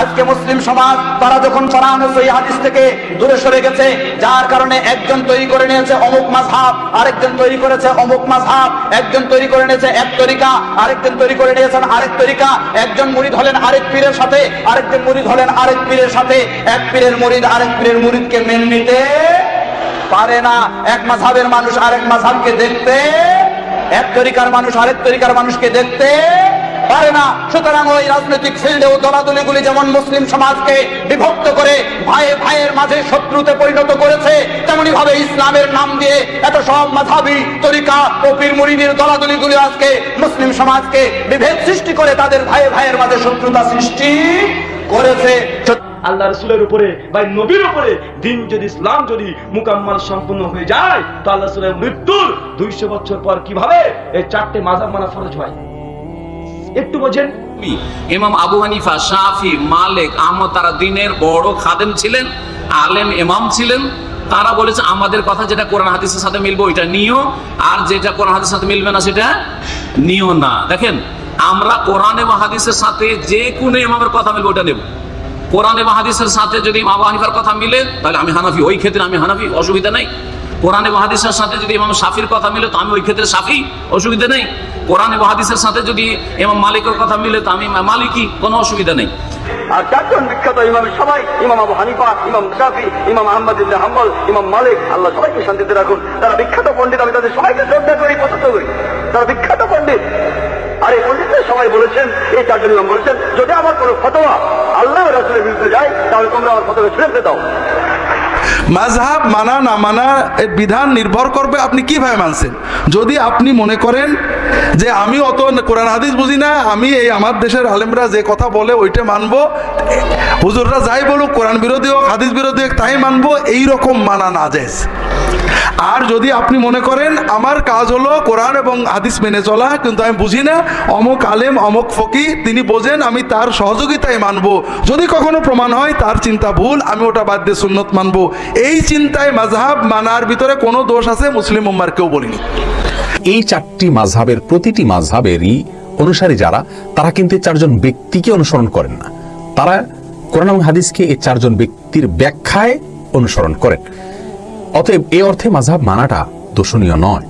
আজকে মুসলিম সমাজ, তারা যখন কোরআন ও হাদিস থেকে দূরে সরে গেছে, যার কারণে একজন তৈরি করে নিয়েছে অমুক মাযহাব, আরেকজন তৈরি করেছে অমুক মাযহাব, একজন তৈরি করে নিয়েছে এক তরিকা, আরেকজন তৈরি করে নিয়েছেন আরেক তরিকা, একজন মুরিদ হলেন আরেক পীরের সাথে, আরেকজন মুরিদ হলেন আরেক পীরের সাথে, এক পীরের মুরিদ আরেক পীরের মুরিদকে মেনে নিতে পারে না। এক মাযহাবের মানুষ আরেক মাযহাবকে দেখতে, এক তরিকার মানুষ আরেক তরিকার মানুষকে দেখতে সুতরাং ওই রাজনৈতিক ফিল্ডেও দলাদলিগুলি যেমন মুসলিম সমাজকে বিভক্ত করে ভাইয়ে ভাইয়ের মাঝে শত্রুতে পরিণত করেছে তেমনি ভাবে ইসলামের নাম দিয়ে এত সব মাথাবি তরিকা ও পীর মুরিদের দলাদলিগুলি আজকে মুসলিম সমাজকে বিভেদ সৃষ্টি করে তাদের ভাইয়ে ভাইয়ের মাঝে শত্রুতা সৃষ্টি করেছে। আল্লাহ রসুলের উপরে বা নবীর উপরে দিন যদি ইসলাম যদি মুকাম্মাল সম্পূর্ণ হয়ে যায়, তো আল্লাহ রসুলের মৃত্যুর দুইশো বছর পর কীভাবে এই চারটে মাজাব মানা ফরজ হয়? একটু বোঝেন। ইমাম আবু হানিফা, শাফি, মালিক, আহমদ, তারা দিনের বড় খাদেম ছিলেন, আলেম ইমাম ছিলেন। তারা বলেছে, আমাদের কথা যেটা কোরআন হাদিসের সাথে মিলবে, ওইটা নিও। আর যেটা কোরআন হাদিসের সাথে মিলবে না, সেটা নিও না। দেখেন, আমরা কোরআন এবং সাথে যে কোনো ইমামের কথা মিলবে ওটা নেব। কোরআন এবং সাথে যদি আবু হানিফার কথা মিলে, তাহলে আমি হানাফি, ওই ক্ষেত্রে আমি হানাফি, অসুবিধা নেই। কোরআন এবং হাদিসের সাথে যদি ইমাম শাফির কথা মিলে, তো আমি ওই ক্ষেত্রে শাফি, অসুবিধা নেই। কোরআন এবং হাদিসের সাথে যদি ইমাম মালিকের কথা মিলে, তো আমি মালিকই, কোনো অসুবিধা নেই। আর চারজন বিখ্যাত ইমাম সবাই, ইমাম আবু হানিফা, ইমাম ইমাম আহমদ ইবনে হাম্বল, ইমাম মালিক, আল্লাহ সবাইকে শান্তিতে রাখুন। তারা বিখ্যাত পণ্ডিত, আমি তাদের সবাইকে শ্রদ্ধা করি পছন্দ করি। তারা বিখ্যাত পণ্ডিত, আর এই পণ্ডিতদের সবাই বলেছেন, এই চারজন ইমাম বলেছেন, যদি আমার কোনো ফতোয়া আল্লাহ রাসুলের বিরুদ্ধে যায়, তাহলে তোমরা আমার ফতোয়া ছেড়ে দাও। মাঝহাব মানা না মানা এর বিধান নির্ভর করবে আপনি কীভাবে মানছেন। যদি আপনি মনে করেন যে আমি অত কোরআন হাদিস বুঝি না, আমি এই আমার দেশের আলেমরা যে কথা বলে ওইটা মানব হুজুররা যাই বলুক, কোরআন বিরোধী হোক, হাদিস বিরোধী হোক, তাই মানবো, এইরকম মানা না যায় আর যদি আপনি মনে করেন, আমার কাজ হলো কোরআন এবং হাদিস মেনে চলা, কিন্তু আমি বুঝি না, অমুক আলেম, অমুক ফকি, তিনি বোঝেন, আমি তার সহযোগিতায় মানব। যদি কখনো প্রমাণ হয়, তার চিন্তা ভুল, আমি ওটা বাদ দিয়ে সুন্নত মানব। এই চিন্তায় মাঝহাব মানার ভিতরে কোনো দোষ আছে? মুসলিম উম্মার কেউ বলিনি। এই চারটি মাঝহাবের প্রতিটি মাঝহাবেরই অনুসারী যারা, তারা কিন্তু চারজন ব্যক্তিকে অনুসরণ করেন না। তারা কোরআন এবং হাদিসকে এই চারজন ব্যক্তির ব্যাখ্যায় অনুসরণ করেন। অতএব এ অর্থে মাঝহাব মানাটা দোষণীয় নয়।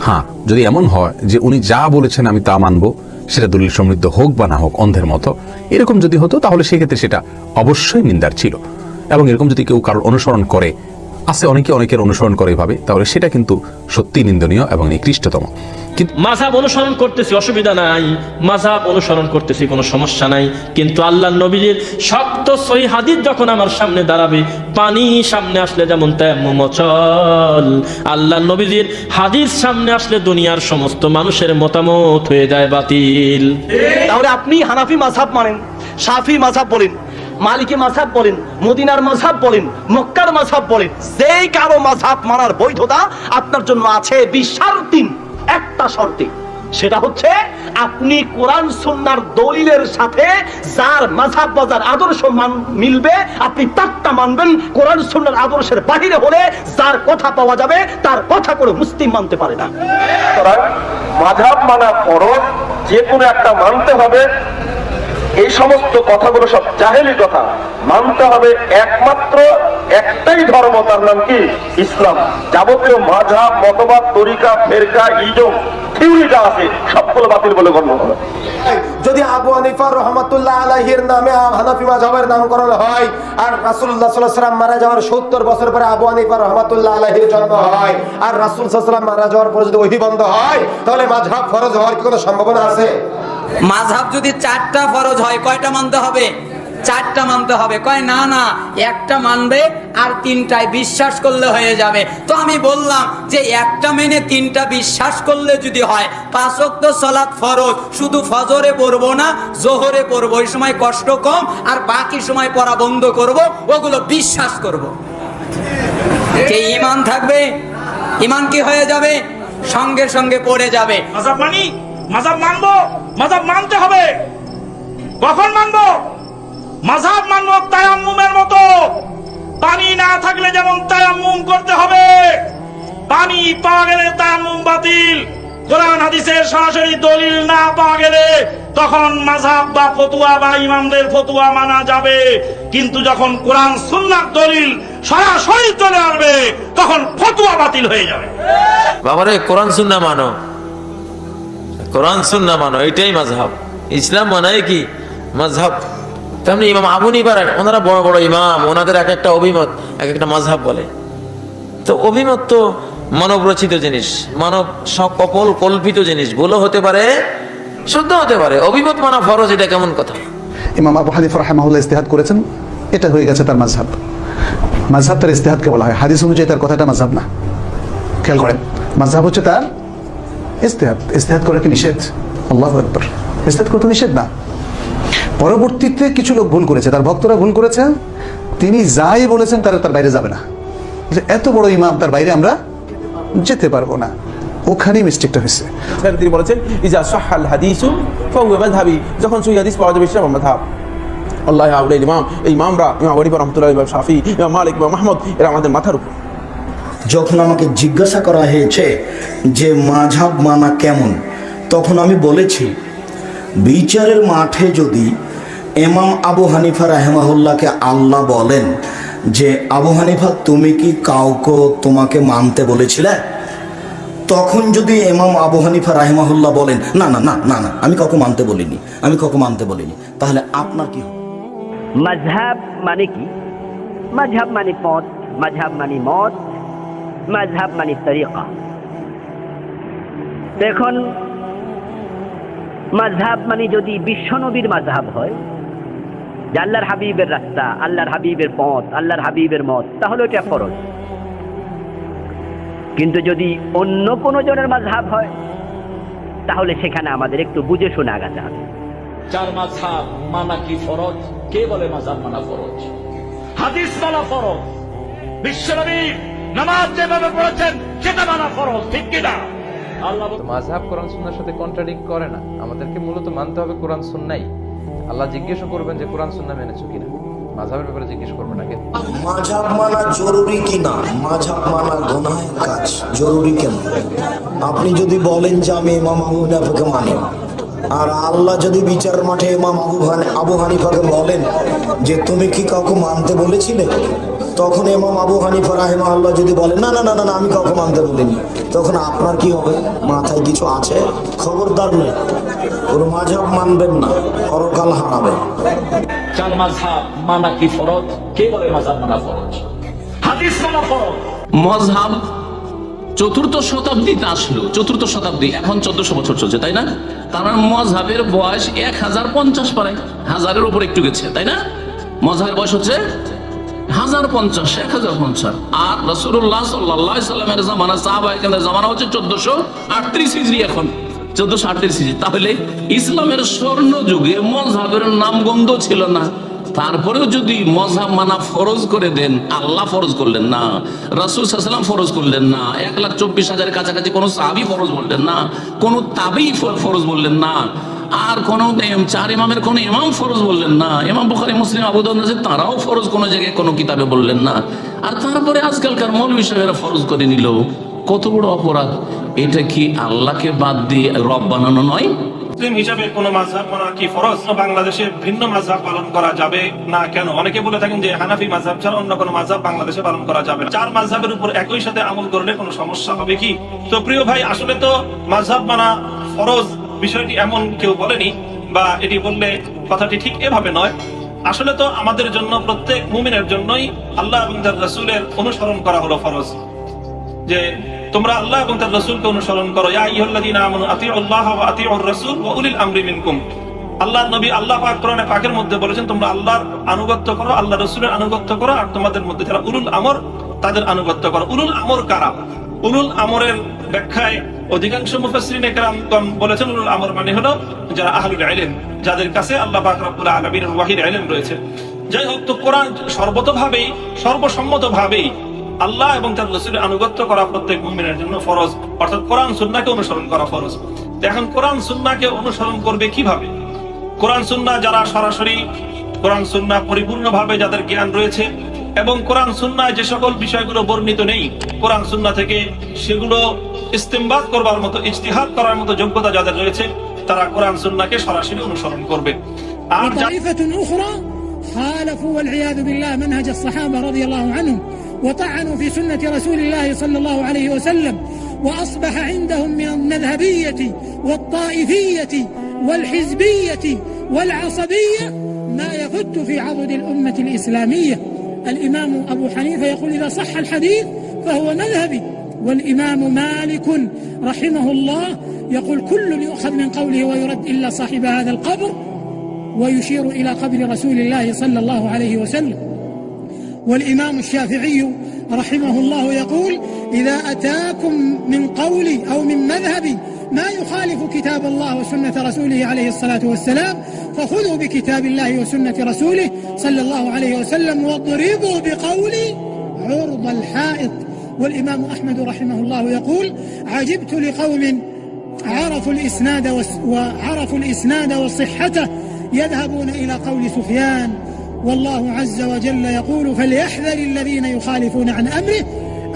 হ্যাঁ যদি এমন হয় যে উনি যা বলেছেন আমি তা মানব, সেটা দলিল সমৃদ্ধ হোক বা না হোক, অন্ধের মতো, এরকম যদি হতো, তাহলে সেক্ষেত্রে সেটা অবশ্যই নিন্দার ছিল। এবং এরকম যদি কেউ কারোর অনুসরণ করে আছে অনেকে অনেকের অনুসরণ করে এভাবে। তাহলে সেটা কিন্তু সত্যি নিন্দনীয় এবং নিকৃষ্টতম কিন্তু মাঝাব অনুসরণ করতেছি অসুবিধা নাই। মাঝাব অনুসরণ করতেছি কোনো সমস্যা নাই। কিন্তু আল্লাহ নবীর শক্ত সই হাদিস যখন আমার সামনে দাঁড়াবে পানি সামনে আসলে যেমন তেমন চল। আল্লাহ নবীর হাদিস সামনে আসলে দুনিয়ার সমস্ত মানুষের মতামত হয়ে যায় বাতিল। তাহলে আপনি হানাফি মাঝহাব মানেন সাফি মাঝহাব বলেন। মালিকি মাঝহাব বলেন, মদিনার মাঝহাব বলেন, মক্কার মাঝহাব বলেন, যেই কারও মাঝহাব মানার বৈধতা আপনার জন্য আছে বিশাল তিন একটা শর্তে। সেটা হচ্ছে আপনি কোরআন সুন্নার দলিলের সাথে যার মাঝহাব বা যার আদর্শ মিলবে, আপনি তারটা মানবেন, কোরআন সুন্নার আদর্শের বাহিরে হলে যার কথা পাওয়া যাবে, তার কথা করে মুসলিম মানতে পারে না। মাঝাব মানা ফরজ যে কোনো একটা মানতে হবে এই সমস্ত কথাগুলো সব জাহেলি কথা। মানতে হবে একমাত্র একটাই ধর্ম, তার নাম কি? ইসলাম। যাবতীয় মাঝাব মতবাদ, তরিকা, ফেরকা, ইজম, থিওরি যা আছে, সবগুলো বাতিল বলে গণ্য হবে। যদি আবু হানিফা রহমাতুল্লাহ আলাহির নামে হানাফি মাযহাবের নামকরণ আর রাসূলুল্লাহ সাল্লাম মারা যাওয়ার 70 বছর পরে আবু হানিফা রহমাতুল্লাহ আলাহির জন্ম আর রাসূল সাল্লাম মারা যাওয়ার পরে যদি ওহী বন্ধ তাহলে মাযহাব ফরজ হওয়ার কি কোনো সম্ভাবনা আছে? মাঝহাব যদি চারটা ফরজ হয়, কয়টা মানতে হবে? চারটা মানতে হবে। কয়, না না, একটা মানবে আর তিনটায় বিশ্বাস করলে হয়ে যাবে। তো আমি বললাম যে একটা মেনে তিনটা বিশ্বাস করলে যদি হয় পাঁচক্ত সলাৎ ফরজ। শুধু ফজরে পড়ব না, জোহরে পড়ব। ওই সময় কষ্ট কম আর বাকি সময় পড়া বন্ধ করব। ওগুলো বিশ্বাস করব। কে ইমান থাকবে? ইমান কি হয়ে যাবে? সঙ্গে সঙ্গে পড়ে যাবে। মানি? মানবো? মাজাব মানতে হবে। কখন মানব? মাজাব মানব তায়াম্মুমের মতো। পানি না থাকলে যেমন তায়াম্মুম করতে হবে, পানি পাওয়া গেলে তায়াম্মুম বাতিল। কোরআন, হাদিসের সরাসরি দলিল না পাওয়া গেলে তখন মাঝাব বা ফতুয়া বা ইমামদের ফতুয়া মানা যাবে। কিন্তু যখন কোরআন সুন্নাত দলিল সরাসরি চলে আসবে, তখন ফতুয়া বাতিল হয়ে যাবে। বাবারে, কোরআন, সুন্না মানো। কোরআন, সুন্না মানো, এটাই মাঝহাব ইসলাম মানায় কি? মাঝহাব তেমনি ইমাম আবুনি নিবার ওনারা বড় বড় ইমাম, ওনাদের এক একটা অভিমত, এক একটা মাঝহাব বলে। তো অভিমত তো মানব রচিত জিনিস, মানব সকল কল্পিত জিনিস, ভুলও হতে পারে শুদ্ধ হতে পারে। অভিমত মানা ফরজ, এটা কেমন কথা? ইমাম আবু হানিফ রাহেমাহুল্লাহ ইস্তেহাদ করেছেন, এটা হয়ে গেছে তার মাঝহাব মাঝহাব তার ইস্তেহাদকে বলা হয়। হাদিস অনুযায়ী তার কথাটা মাঝহাব না। খেয়াল করেন মাঝহাব হচ্ছে তার ইস্তেহাদ ইস্তেহাদ করা কি নিষেধ? আল্লাহ একবার ইস্তেহাদ করতে নিষেধ না। পরবর্তীতে কিছু লোক ভুল করেছে, তার ভক্তরা ভুল করেছে, তিনি যাই বলেছেন তারা তার বাইরে যাবে না। যে এত বড় ইমাম, তার বাইরে আমরা যেতে পারব না। ওখানেই মিস্টেকটা হয়েছে। তিনি বলেছেন, ইজা সাহাল হাদিসু ফাহুয়া মাযহাবি। যখন সহি হাদিস পাওয়া যাবে, সেটা আমার মাযহাব। আল্লাহ আউলাই ইমাম, এই ইমামরা, ইমাম আবু হানিফা ইমাম শাফি, ইমাম মালিক, ইমাম আহমদ এরা আমাদের মাথার উপর। যখন আমাকে জিজ্ঞাসা করা হয়েছে যে মাঝাব মানা কেমন, তখন আমি বলেছি, বিচারের মাঠে যদি এমাম আবু হানিফা রাহেমাহুল্লাহকে আল্লাহ বলেন যে, আবু হানিফা, তুমি কি কাউকে তোমাকে মানতে বলেছিলে? তখন যদি এমাম আবু হানিফা রাহেমাহুল্লাহ বলেন, না না না না না, আমি কাউকে মানতে বলিনি, আমি কাউকে মানতে বলিনি, তাহলে আপনার কি হবে? মাঝহাব মানে কি? মাঝহাব মানে পথ মাঝহাব মানে মত। মাঝহাব মানে তরিকা দেখুন মাঝহাব মানে যদি বিশ্বনবীর মাঝহাব হয় যে আল্লাহর হাবিবের রাস্তা, আল্লাহর হাবিবের পথ, আল্লাহর হাবিবের মত, তাহলে ওটা ফরজ। কিন্তু যদি অন্য কোনো জনের মাঝহাব হয়, তাহলে সেখানে আমাদের একটু বুঝে শুনে আগাতে হবে। চার মাঝহাব মানা কি ফরজ? কে বলে মাঝহাব মানা ফরজ? হাদিস মানা ফরজ। বিশ্বনবী নামাজ যেভাবে পড়েছেন সেটা মানা ফরজ ঠিক কিনা? আল্লাহ কোরআন সুন্নাহর সাথে কন্ট্রাডিক্ট করে না। আমাদেরকে মূলত মানতে হবে কোরআন আল্লাহ জিজ্ঞেসও করবেন যে কোরআন সুন্নাহ মেনেছো কিনা। ব্যাপারে জিজ্ঞেস করবেন না কিন্তু মানা জরুরি কি না মানা গোনাহের কাজ জরুরি কেন? আপনি যদি বলেন যে আমি ইমাম আবু হানিফাকে মানি আর আল্লাহ যদি বিচার মাঠে ইমাম আবু হানিফাকে বলেন যে তুমি কি কাউকে মানতে বলেছিলে? তখন ইমাম আবু হানিফা রাহেমা আল্লাহ যদি বলেন না না না না না, আমি কাউকে মানতে বলিনি। তখন আপনার কি হবে? মাথায় কিছু আছে? খবরদার নেই। কোনো মাঝাব মানবেন না। পরকাল হারাবেন। চার মাঝহাব মানা কি ফরজ? কে বলে মাঝহাব মানা ফরজ? হাদিস মানা ফরজ। মজহাব চতুর্থ শতাব্দীতে আসলো। চতুর্থ শতাব্দী এখন চোদ্দশো বছর চলছে তাই না? তার মজহাবের বয়স এক হাজার পঞ্চাশ পারে। হাজারের উপর একটু গেছে তাই না? মজহাবের বয়স হচ্ছে হাজার পঞ্চাশ এক হাজার পঞ্চাশ আর রসুল্লাহ সাল্লাহ সাল্লামের জামানা সাহাবাহিকের জামানা হচ্ছে চোদ্দশো আটত্রিশ হিজড়ি এখন। চোদ্দশো আটত্রিশ হিজড়ি তাহলে ইসলামের স্বর্ণ যুগে মজহাবের নামগন্ধ ছিল না। তারপরেও যদি মজহাব মানা ফরজ করে দেন, আল্লাহ ফরজ করলেন না, রাসুল সাল্লাম ফরজ করলেন না, এক লাখ চব্বিশ হাজারের কাছাকাছি কোনো সাহাবি ফরজ বললেন না, কোনো তাবি ফরজ বললেন না। আর কোন চার ইমামের কোন ইমাম ফরজ বললেন না। ইমাম বুখারি, মুসলিম আবুদান তারাও ফরজ কোনো জায়গায় কোনো কিতাবে বললেন না। আর তারপরে আজকালকার মৌলবী সাহেবেরা ফরজ করে নিল। কত বড় অপরাধ। এটা কি আল্লাহকে বাদ দিয়ে রব বানানো নয়? মানা ফরজ? বাংলাদেশে ভিন্ন পালন করা যাবে না কেন? অনেকে বলে থাকেন যে হানাফি অন্য বাংলাদেশে পালন করা যাবে চার উপর একই সাথে আমল করলে কোনো সমস্যা হবে কি? তো প্রিয় ভাই, আসলে তো মাঝহাব মানা ফরজ বিষয়টি এমন কেউ বলেনি বা এটি বললে কথাটি ঠিক এভাবে নয়। আসলে তো আমাদের জন্য, প্রত্যেক মুমিনের জন্যই আল্লাহ এবং তার রসুলের অনুসরণ করা হলো ফরজ। যে তোমরা আল্লাহ এবং তার রাসূলকে অনুসরণ করো। আল্লাহর নবী, আল্লাহ পাক পাকের মধ্যে বলেছেন, তোমরা আল্লাহর আনুগত্য করো, আল্লাহ রাসূলের আনুগত্য করো, আর তোমাদের মধ্যে যারা উলুল আমর, তাদের আনুগত্য করো। উলুল আমর কারা? উলুল আমরের ব্যাখ্যায় অধিকাংশ মুফাসসিরিন একরাম বলেছেন, উলুল আমর মানে হলো যারা আহলুল ইলম, যাদের কাছে আল্লাহ পাক রব্বুল আলামিনের ওয়াহির ইলম রয়েছে। যাই হোক, তো কোরআন সর্বতভাবেই, সর্বসম্মতভাবেই আল্লাহ এবং তার রসুলের আনুগত্য করা প্রত্যেক মুমিনের জন্য ফরজ। অর্থাৎ কোরআন সুন্নাকে অনুসরণ করা ফরজ। এখন কোরআন সুন্নাকে অনুসরণ করবে কীভাবে? কোরআন সুন্না যারা সরাসরি, কোরআন সুন্না পরিপূর্ণভাবে যাদের জ্ঞান রয়েছে, এবং কোরআন সুন্নায় যে সকল বিষয়গুলো বর্ণিত নেই, কোরআন সুন্না থেকে সেগুলো ইস্তেমবাদ করবার মতো ইজতিহাদ করার মতো যোগ্যতা যাদের রয়েছে তারা কোরআন সুন্নাহকে সরাসরি অনুসরণ করবে আর যা- وطائفة أخرى خالفوا والعياذ بالله منهج الصحابة رضي الله عنهم وطعنوا في سنة رسول الله صلى الله عليه وسلم وأصبح عندهم من المذهبية والطائفية والحزبية والعصبية ما يفت في عضد الأمة الإسلامية الإمام أبو حنيفة يقول إذا صح الحديث فهو مذهبي والإمام مالك رحمه الله يقول كل يؤخذ من قوله ويرد إلا صاحب هذا القبر ويشير إلى قبر رسول الله صلى الله عليه وسلم. والإمام الشافعي رحمه الله يقول إذا أتاكم من قولي أو من مذهبي ما يخالف كتاب الله وسنة رسوله عليه الصلاة والسلام فخذوا بكتاب الله وسنة رسوله صلى الله عليه وسلم واضربوا بقولي عرض الحائط. والإمام أحمد رحمه الله يقول عجبت لقوم عرفوا الإسناد وعرفوا الإسناد وصحته يذهبون إلى قول سفيان والله عز وجل يقول فليحذر الذين يخالفون عن أمره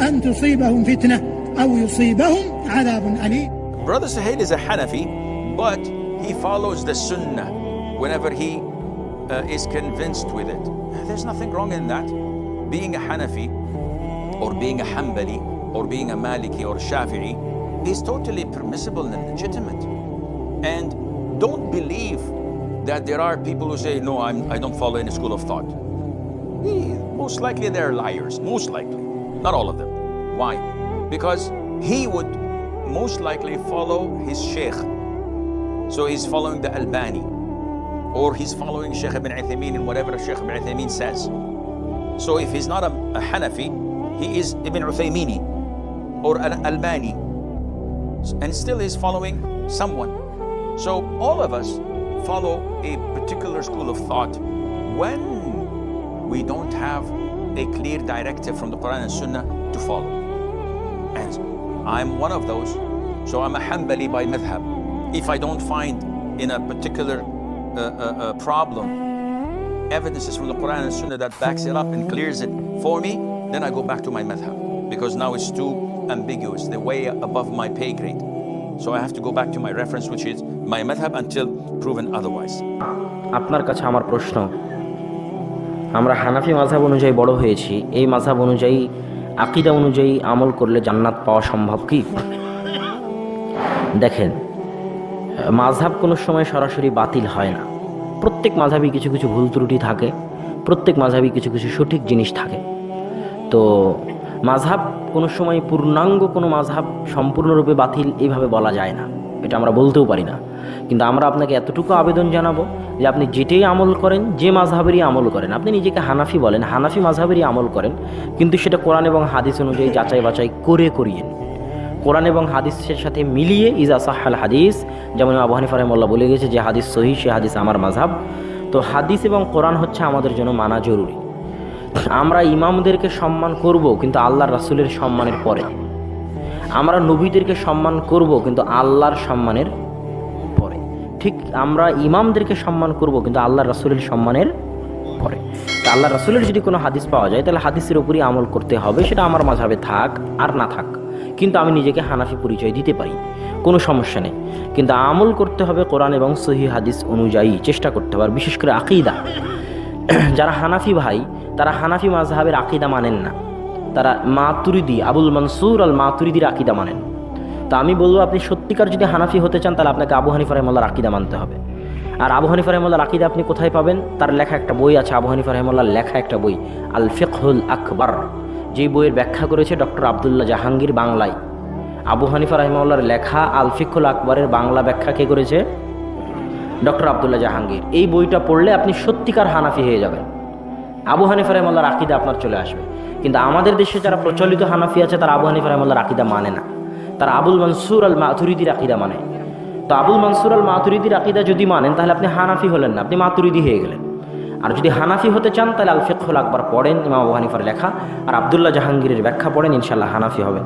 أن تصيبهم فتنة أو يصيبهم عذاب أليم Brother Sahel is a Hanafi, but he follows the Sunnah whenever he uh, is convinced with it. There's nothing wrong in that. Being a Hanafi, or being a Hanbali, or being a Maliki or Shafi'i is totally permissible and legitimate. And don't believe that there are people who say, No, I'm, I don't follow any school of thought. Most likely they're liars, most likely. Not all of them. Why? Because he would most likely follow his sheikh. So he's following the Albani. Or he's following Sheikh ibn Uthaymeen and whatever Sheikh ibn Uthaymeen says. So if he's not a, a Hanafi, he is Ibn Uthaymeen or an Albani. And still is following someone. So all of us follow a particular school of thought when we don't have a clear directive from the Quran and Sunnah to follow. And I'm one of those. So I'm a Hanbali by madhab. If I don't find in a particular uh, uh, uh, problem evidences from the Quran and Sunnah that backs it up and clears it for me, then I go back to my madhab. Because now it's too ambiguous, they're way above my pay grade. So I have to go back to my reference, which is my madhab until proven otherwise. আপনার কাছে আমার প্রশ্ন আমরা হানাফি মাঝহাব অনুযায়ী বড় হয়েছি এই মাঝহাব অনুযায়ী আকিদা অনুযায়ী আমল করলে জান্নাত পাওয়া সম্ভব কি দেখেন মাঝহাব কোনো সময় সরাসরি বাতিল হয় না প্রত্যেক মাঝহাবই কিছু কিছু ভুল ত্রুটি থাকে প্রত্যেক মাঝহাবই কিছু কিছু সঠিক জিনিস থাকে তো মাঝহাব কোনো সময় পূর্ণাঙ্গ কোনো মাঝহাব সম্পূর্ণরূপে বাতিল এইভাবে বলা যায় না। এটা আমরা বলতেও পারি না। কিন্তু আমরা আপনাকে এতটুকু আবেদন জানাব যে আপনি যেটাই আমল করেন, যে মাঝহাবেরই আমল করেন, আপনি নিজেকে হানাফি বলেন, হানাফি মাঝহাবেরই আমল করেন, কিন্তু সেটা কোরআন এবং হাদিস অনুযায়ী যাচাই বাছাই করে করিয়েন। কোরআন এবং হাদিসের সাথে মিলিয়ে ইজা সাহাল হাদিস, যেমন আবু হানিফা বলে গেছে যে হাদিস সহি সে হাদিস আমার মাঝহাব। তো হাদিস এবং কোরআন হচ্ছে আমাদের জন্য মানা জরুরি। আমরা ইমামদেরকে সম্মান করব কিন্তু আল্লাহর রাসুলের সম্মানের পরে। আমরা নবীদেরকে সম্মান করব কিন্তু আল্লাহর সম্মানের পরে। ঠিক আমরা ইমামদেরকে সম্মান করব কিন্তু আল্লাহর রাসুলের সম্মানের পরে। তা আল্লাহ রাসুলের যদি কোনো হাদিস পাওয়া যায়, তাহলে হাদিসের উপরই আমল করতে হবে, সেটা আমার মাঝাবে থাক আর না থাক। কিন্তু আমি নিজেকে হানাফি পরিচয় দিতে পারি, কোনো সমস্যা নেই। কিন্তু আমল করতে হবে কোরআন এবং সহি হাদিস অনুযায়ী, চেষ্টা করতে হবে, আর বিশেষ করে আকিদা। যারা হানাফি ভাই, তারা হানাফি মাজহাবের আকিদা মানেন না। তারা মাতুরিদি, আবুল মনসুর আল মাতুরিদির আকিদা মানেন। তা আমি বলব, আপনি সত্যিকার যদি হানাফি হতে চান, তাহলে আপনাকে আবু হানিফা রহমাল্লার আকিদা মানতে হবে। আর আবু হানিফা রহমাল্লার আকিদা আপনি কোথায় পাবেন? তার লেখা একটা বই আছে, আবু হানিফা রহমাল্লার লেখা একটা বই, আল ফিকহুল আকবর। যেই বইয়ের ব্যাখ্যা করেছে ডক্টর আবদুল্লাহ জাহাঙ্গীর বাংলায়। আবু হানিফা রহমাল্লার লেখা আল ফিকুল আকবরের বাংলা ব্যাখ্যা কে করেছে? ডক্টর আবদুল্লাহ জাহাঙ্গীর। এই বইটা পড়লে আপনি সত্যিকার হানাফি হয়ে যাবেন। আবু হানিফা রহমাল্লার আকিদা আপনার চলে আসবে। কিন্তু আমাদের দেশে যারা প্রচলিত হানাফি আছে, তারা আবু হানিফা রহমাল্লার আকিদা মানে না। তারা আবুল মনসুর আল মাথুরিদির আকিদা মানে। তো আবুল মনসুর আল মাতুরিদির আকিদা যদি মানেন, তাহলে আপনি হানাফি হলেন না, আপনি মাতুরিদি হয়ে গেলেন। আর যদি হানাফি হতে চান, তাহলে আল ফিকুল আকবর পড়েন, ইমাম আবু হানিফার লেখা। আর আবদুল্লাহ জাহাঙ্গীরের ব্যাখ্যা পড়েন ইনশাল্লাহ হানাফি হবেন।